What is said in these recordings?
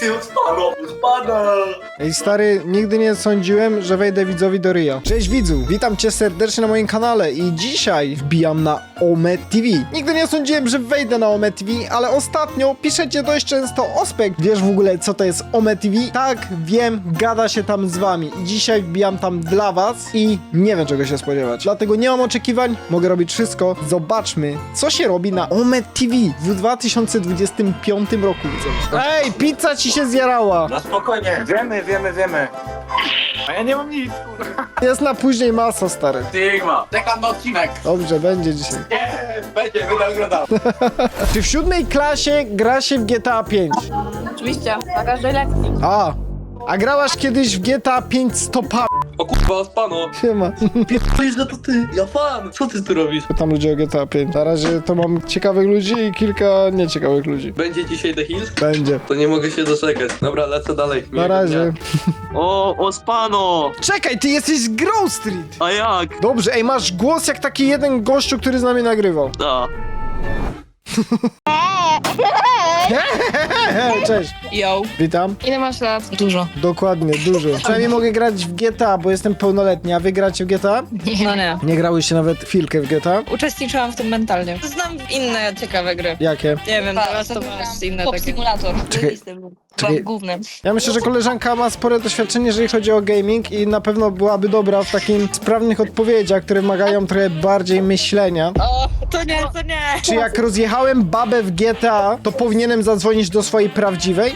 Ty. Ej stary, nigdy nie sądziłem, że wejdę widzowi do ryja. Cześć widzu, witam cię serdecznie na moim kanale i dzisiaj wbijam na Ome TV. Nigdy nie sądziłem, że wejdę na Ome TV, ale ostatnio piszecie dość często Ospek. Wiesz w ogóle co to jest Ome TV? Tak, wiem, gada się tam z wami i dzisiaj wbijam tam dla was i nie wiem czego się spodziewać. Dlatego nie mam oczekiwań, mogę robić wszystko. Zobaczmy, co się robi na Ome TV w 2025 roku. widzowie. Ej, pizza ci się zjarała! Na spokojnie, wiemy, wiemy, wiemy. A ja nie mam nic, kurwa. Jest na później masa, stary. Sigma, czekam na odcinek. Dobrze, będzie dzisiaj. Nie, będzie, będę oglądał. Czy w siódmej klasie gra się w GTA 5? Oczywiście, na każdej lekcji. A, a grałaś kiedyś w GTA 5 stopa? O kurwa, odpano! Siema. Pierdolisz, no to ty! Ja fan! Co ty tu robisz? Pytam ludzi o GTA 5. Na razie to mam ciekawych ludzi i kilka nieciekawych ludzi. Będzie dzisiaj The Hills? Będzie. To nie mogę się doczekać. Dobra, lecę dalej. Na Miłego razie. dnia. O, Ospano! Czekaj, ty jesteś z Grove Street! A jak? Dobrze, ej, masz głos jak taki jeden gościu, który z nami nagrywał. Da. Cześć, Yo. witam. Ile masz lat? Dużo. Dokładnie, dużo. Przynajmniej mogę grać w GTA, bo jestem pełnoletni, a wy gracie w GTA? No nie. Nie grałyście nawet chwilkę w GTA? Uczestniczyłam w tym mentalnie. Znam inne ciekawe gry. Jakie? Nie wiem, teraz to masz inne Pop takie. Simulator. Czekaj. Jestem Czekaj. głównym. Ja myślę, że koleżanka ma spore doświadczenie, jeżeli chodzi o gaming i na pewno byłaby dobra w takim sprawnych odpowiedziach, które wymagają trochę bardziej myślenia. O, to nie, to nie. Czy jak rozjechałem babę w GTA, to powinienem zadzwonić do swojej prawdziwej?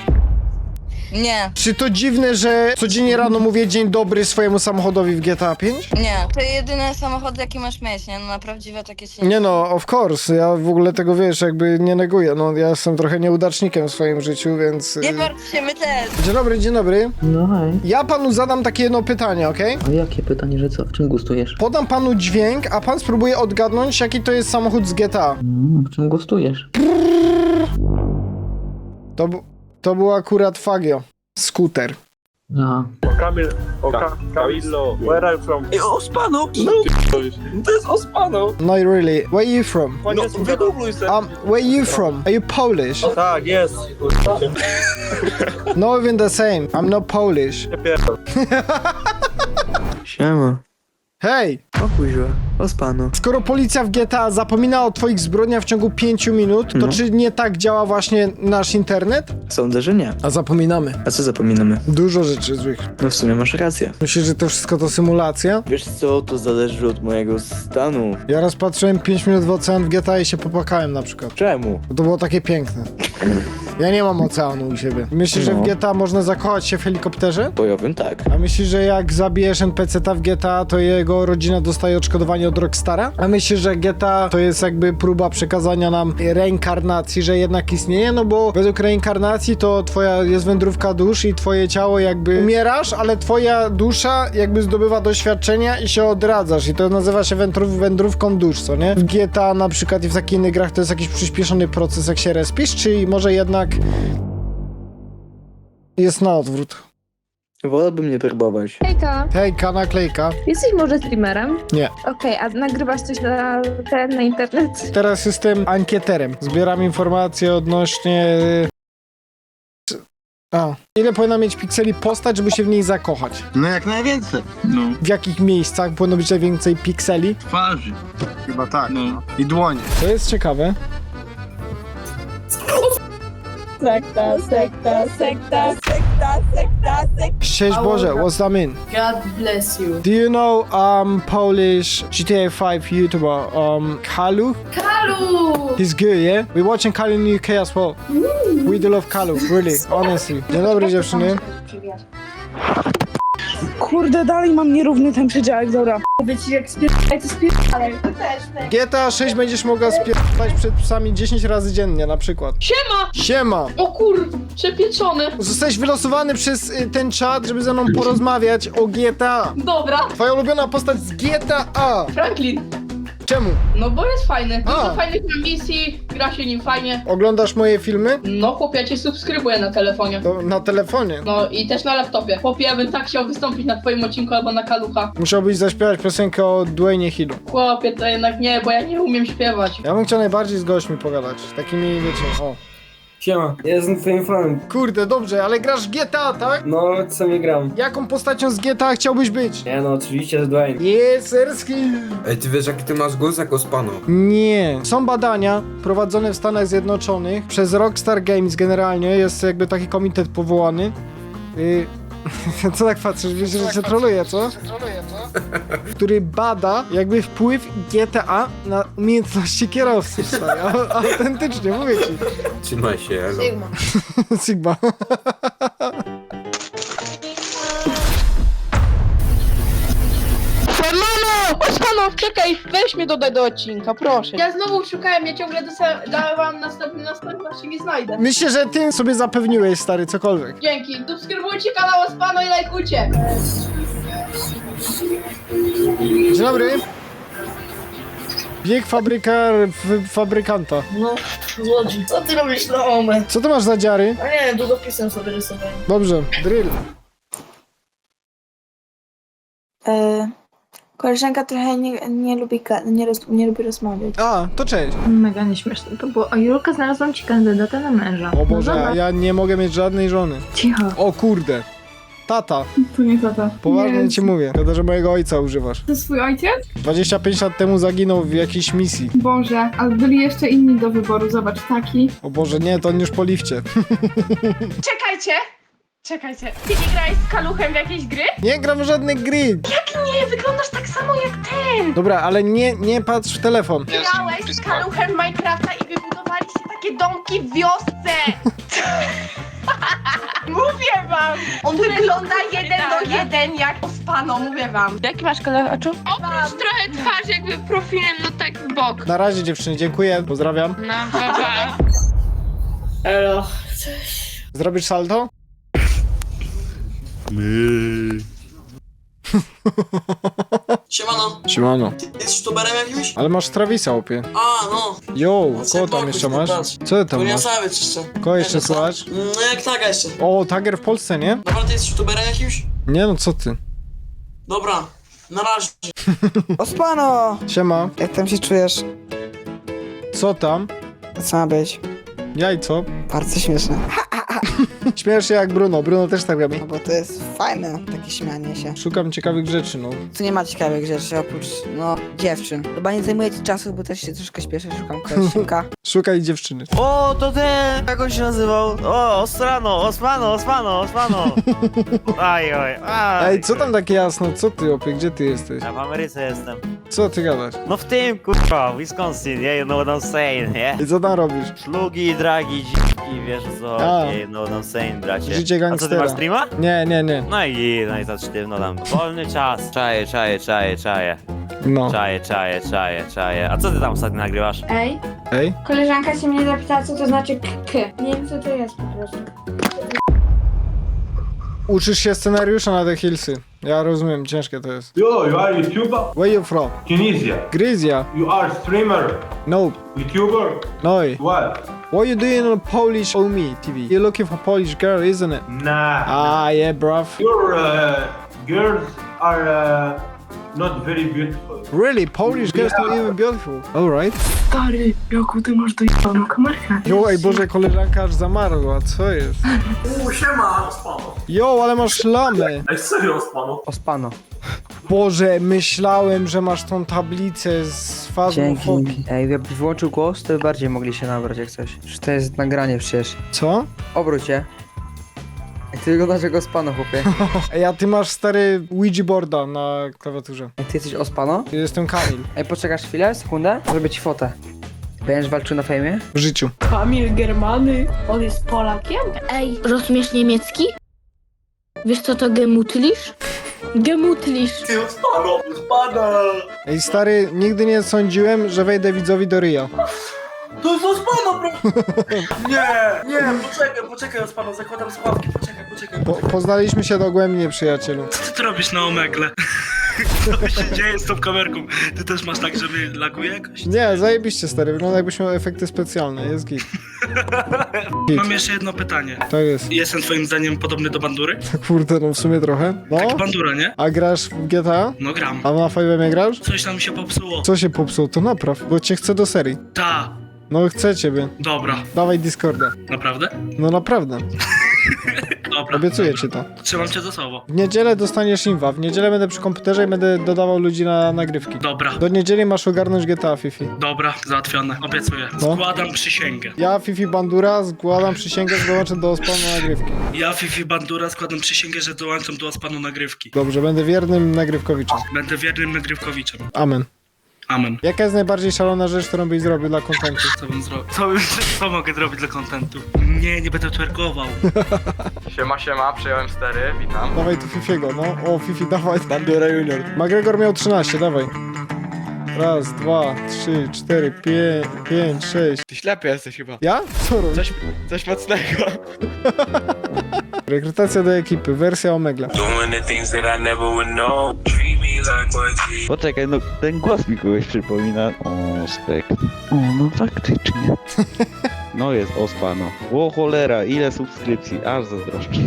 Nie, Czy to dziwne, że codziennie rano mówię dzień dobry swojemu samochodowi w GTA 5? nie. To jedyne samochody, jakie masz mieć, nie? No na prawdziwe takie się Nie no, of course, ja w ogóle tego wiesz, jakby nie neguję, no ja jestem trochę nieudacznikiem w swoim życiu, więc... Nie y, martw się, my też. Dzień dobry, dzień dobry. No hej. Ja panu zadam takie jedno pytanie, okej? A jakie pytanie, że co? W czym gustujesz? Podam panu dźwięk, a pan spróbuje odgadnąć, jaki to jest samochód z GTA. Mm, w czym gustujesz? To, bu- to był akurat Fagio. Skuter. A, Kamil, o Ka Camillo, where are you from? Ej, Ospano! No, to jest Ospano! No really, where are you from? No, wygoogluj se. Um, where are you from? Are you Polish? Tak, jest. No even the same, I'm not Polish. Siema, Hej, o kuźwa, ospano. skoro policja w GTA zapomina o twoich zbrodniach w ciągu 5 minut, to No. czy nie tak działa właśnie nasz internet? Sądzę, że nie. A zapominamy. A co zapominamy? Dużo rzeczy złych. No w sumie masz rację. Myślisz, że to wszystko to symulacja? Wiesz co, to zależy od mojego stanu. Ja raz patrzyłem 5 minut w ocean w GTA i się popłakałem na przykład. Czemu? Bo to było takie piękne. Ja nie mam oceanu u siebie. Myślisz, że w No. GTA można zakochać się w helikopterze? Bojowym tak. A myślisz, że jak zabijesz NPC-ta w GTA, to jego rodzina dostaje odszkodowanie od Rockstara? A myślisz, że GTA to jest jakby próba przekazania nam reinkarnacji, że jednak istnieje? No bo według reinkarnacji to twoja jest wędrówka dusz i twoje ciało jakby umierasz, ale twoja dusza jakby zdobywa doświadczenia i się odradzasz i to nazywa się wędrów, wędrówką dusz, co nie? W GTA na przykład i w takich innych grach to jest jakiś przyspieszony proces jak się respisz, czy może jednak jest na odwrót? Wolałbym nie próbować. Hejka, Hejka, naklejka. jesteś może streamerem? Nie. Okej, a nagrywasz coś na ten, na internet? Teraz jestem ankieterem. Zbieram informacje odnośnie. A. Ile powinna mieć pikseli postać, żeby się w niej zakochać? No jak najwięcej. No, W jakich miejscach powinno być najwięcej pikseli? twarzy. Chyba tak. No. I dłonie. To jest ciekawe. Sekta, sekta, sekta, sekta, sekta. Cześć Boże, what's that mean? God bless you. Do you know um Polish GTA 5 YouTuber um Kalu? Kalu! He's good, yeah? We're watching Kalu in the UK as well. We do love Kalu, really, honestly. Dzień dobry dziewczyny. Kurde, dalej mam nierówny ten przedziałek, dobra. Mówię ci, jak spierdalaj, to spierdalaj. GTA 6 będziesz mogła spierdać przed psami 10 razy dziennie na przykład. Siema! Siema! O kur... przepieczony. Zostałeś wylosowany przez y, ten czat, żeby ze mną porozmawiać o GTA. Dobra, Twoja ulubiona postać z GTA. Franklin. Czemu? No bo jest fajny. A. Dużo fajnych misji, gra się nim fajnie. Oglądasz moje filmy? No chłopie, ja cię subskrybuję na telefonie. To na telefonie. No i też na laptopie. Chłopie, ja bym tak chciał wystąpić na twoim odcinku albo na kalucha. Musiałbyś zaśpiewać piosenkę o Dwayne Hillu. Chłopie, to jednak nie, bo ja nie umiem śpiewać. Ja bym chciał najbardziej z gośćmi pogadać. Takimi, wiecie, o. Siema, jestem twoim fanem. Kurde, dobrze, ale grasz w GTA, tak? No, co mi gram? Jaką postacią z GTA chciałbyś być? Nie no, oczywiście z Dwayne. Jeserski! Ej, ty wiesz jaki ty masz głos jak Ospano? Nie. Są badania prowadzone w Stanach Zjednoczonych przez Rockstar Games generalnie, jest jakby taki komitet powołany. Y... Co tak patrzysz? Wiesz, że cię troluje, co? Który bada jakby wpływ GTA na umiejętności kierowców, stary. A- Autentycznie, mówię ci. Trzymaj się, elo. Sigma. Mamo! Ospano, czekaj, weź mnie dodaj do odcinka, proszę. Ja znowu szukałem, ja ciągle dosa- dałem następny, następny, właśnie nie znajdę. Myślę, że ty sobie zapewniłeś, stary, cokolwiek. Dzięki, subskrybujcie kanał Ospano i lajkujcie. Dzień dobry. Bieg fabryka, f- fabrykanta. No, złodzi, co ty robisz na omę? Co ty masz za dziary? A nie, długopisem sobie rysowałem. Dobrze, drill. E, koleżanka trochę nie, nie, lubi, nie, roz, nie lubi rozmawiać. A, to cześć. Mega nieśmieszne to było. A Julka, znalazłam ci kandydata na męża. O Boże, a ja nie mogę mieć żadnej żony. Cicho, O kurde. Tata, to nie tata. poważnie ci mówię. Szkoda, że mojego ojca używasz. To swój ojciec? 25 lat temu zaginął w jakiejś misji. Boże, ale byli jeszcze inni do wyboru, zobacz, taki. O Boże, nie, to on już po lifcie. Czekajcie! Czekajcie. Ty nie grałeś z kaluchem w jakieś gry? Nie gram w żadne gry. Nie, wyglądasz tak samo jak ten! Dobra, ale nie, nie patrz w telefon. Grałeś z kaluchem Minecrafta i wybudowaliście takie domki w wiosce! mówię wam! On wygląda jeden do jeden jak ospano, mówię wam. Jaki masz kolor oczu? Oprócz trochę twarz jakby profilem, no tak w bok. Na razie dziewczyny, dziękuję, pozdrawiam. No, baba. Elo. Zrobisz salto? Siemano, Siemano. jesteś tuberem jakimś? Ale masz Travisa, opie. A, no. Yo, No, kogo tam jeszcze masz? Co ty tam nie masz? sawiec jeszcze. Kogo jeszcze co? słychać? No jak taka jeszcze. O, Tiger w Polsce, nie? Dobra, ty jesteś tuberem jakimś? Nie no, co ty? Dobra, na razie. Ospano! Siema. Jak tam się czujesz? Co tam? Co ma być? Jajco. Bardzo śmieszne. Śmiesz się jak Bruno, Bruno też tak robi. No bo to jest fajne, takie śmianie się. Szukam ciekawych rzeczy, no. Tu nie ma ciekawych rzeczy oprócz, no, dziewczyn. Chyba nie zajmuje ci czasu, bo też się troszkę śpieszę, szukam koleżanka. Szukaj dziewczyny. O, to ten! Jak on się nazywał? O, Ostrano, Osmano, Osmano, Osmano! Aj, oj, aj. Ej, co tam takie jasno? Co ty, opie? Gdzie ty jesteś? Ja w Ameryce jestem. Co ty gadasz? No w tym, kurwa, Wisconsin, yeah, you know what I'm saying, nie? I co tam robisz? Szlugi, dragi, dziki, wiesz co, A. yeah, you know what I'm saying, bracie. Życie A co ty gangstera. masz streama? Nie, nie, nie. No i, no i za sztywno tam. Wolny czas. Czaje, czaje, czaje, czaje. No. Czaje, czaje, czaje, czaje. A co ty tam ostatnio nagrywasz? Ej, Ej? koleżanka się mnie zapytała, co to znaczy k. Nie wiem, co to jest po prostu. Uczysz się scenariusza na te hillsy. Ja rozumiem, ciężkie to jest. Yo, you are YouTuber? Where you from? Tunisia. Gryzja. You are streamer? No. YouTuber? No. What? What you doing on Polish Omi TV? You're looking for Polish girl, isn't it? Nah. Ah, yeah, bruv. Your uh, girls are uh, not very beautiful. Really? Polish girls not even beautiful. Alright. Stary, Joku, ty masz dojebaną kamerkę. Jo, ej Boże, koleżanka aż zamarła, co jest? U, siema, Ospano. Jo, ale masz lamę. Ej, serio, Ospano? Ospano. Boże, myślałem, że masz tą tablicę z fazmofobii. Ej, jakbyś włączył głos, to by bardziej mogli się nabrać jak coś. Że to jest nagranie przecież. Co? Obróć się. Ty wyglądasz jak Ospano, chłopie. Ej, a ty masz stary Ouija boarda na klawiaturze. Ej, Ty jesteś Ospano? Jestem Kamil. Ej, poczekasz chwilę, sekundę? Zrobię ci fotę. Będziesz walczył na fejmie? W życiu. Kamil Germany, on jest Polakiem? Ej, rozumiesz niemiecki? Wiesz co to gemutlisz? Gemutlisz. Ty, Ospano, Ospano. Ej, stary, nigdy nie sądziłem, że wejdę widzowi do ryja. To jest Ospano, bro. Nie, nie, poczekaj, poczekaj, Ospano, zakładam słuchawki, poczekaj, poczekaj. Po poznaliśmy się dogłębnie, przyjacielu. Co ty robisz na omekle? Co się dzieje z tą kamerką? Ty też masz tak, że mnie laguje jakoś? Nie, zajebiście, stary. Wygląda jakbyś miał efekty specjalne. Jest git. Mam jeszcze jedno pytanie. To jest. Jestem twoim zdaniem podobny do Bandury? Kurde, no w sumie trochę. No. Bandura, nie? A grasz w GTA? No gram. A na 5 grasz? Coś tam się popsuło. Co się popsuło? To napraw, bo cię chcę do serii. Ta. No chcę ciebie. Dobra, Dawaj Discorda. naprawdę? No naprawdę. Dobra. Obiecuję ci to. Trzymam cię za słowo. W niedzielę dostaniesz inwa. W niedzielę będę przy komputerze i będę dodawał ludzi na nagrywki. Dobra, Do niedzieli masz ogarnąć GTA Fifi. dobra, załatwione. Obiecuję. No. Składam przysięgę. Ja, Fifi Bandura, składam przysięgę, że dołączę do spawnu nagrywki. Ja, Fifi Bandura, składam przysięgę, że dołączam do panu nagrywki. Dobrze, będę wiernym nagrywkowiczem. Będę wiernym nagrywkowiczem. Amen. Amen. Jaka jest najbardziej szalona rzecz, którą byś zrobił dla kontentu? Co bym zrobił? Co, bym- co mogę zrobić dla kontentu? Nie, nie będę twerkował. Siema, siema, przyjąłem stery, witam. Dawaj tu Fifiego, no. O, Fifi, dawaj. Bandura Junior. McGregor miał 13, dawaj. Raz, dwa, trzy, cztery, pięć, pięć, sześć. Ty ślepy jesteś chyba. Ja? Co robisz? Coś, coś mocnego. Rekrutacja do ekipy, wersja Omegle. Poczekaj, no ten głos mi kogoś przypomina. O, spek. O, no faktycznie. No jest ospa, no. O cholera, ile subskrypcji, aż zazdroszczę.